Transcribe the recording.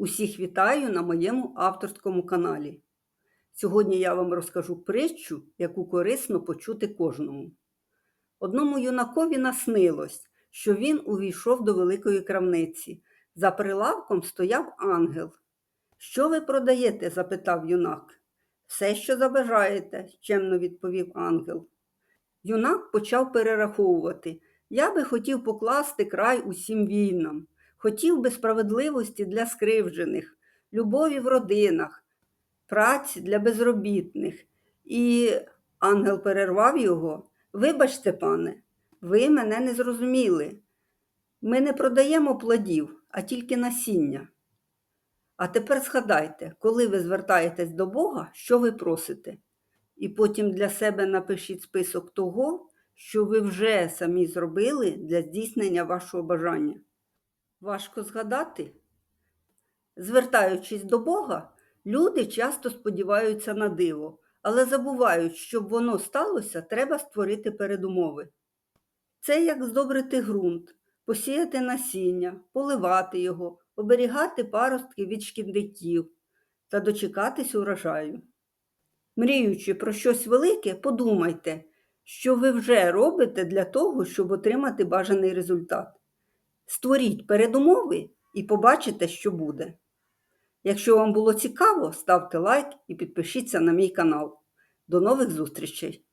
Усіх вітаю на моєму авторському каналі. Сьогодні я вам розкажу притчу, яку корисно почути кожному. Одному юнакові наснилось, що він увійшов до великої крамниці. За прилавком стояв ангел. Що ви продаєте? запитав юнак. Все, що забажаєте, чемно відповів ангел. Юнак почав перераховувати. Я би хотів покласти край усім війнам, хотів би справедливості для скривджених, любові в родинах, праці для безробітних. І ангел перервав його. Вибачте, пане, ви мене не зрозуміли. Ми не продаємо плодів, а тільки насіння. А тепер згадайте, коли ви звертаєтесь до Бога, що ви просите? І потім для себе напишіть список того, що ви вже самі зробили для здійснення вашого бажання. Важко згадати? Звертаючись до Бога, люди часто сподіваються на диво, але забувають, щоб воно сталося, треба створити передумови. Це як здобрити ґрунт, посіяти насіння, поливати його, оберігати паростки від шкідників та дочекатись урожаю. Мріючи про щось велике, подумайте, що ви вже робите для того, щоб отримати бажаний результат. Створіть передумови і побачите, що буде. Якщо вам було цікаво, ставте лайк і підпишіться на мій канал. До нових зустрічей!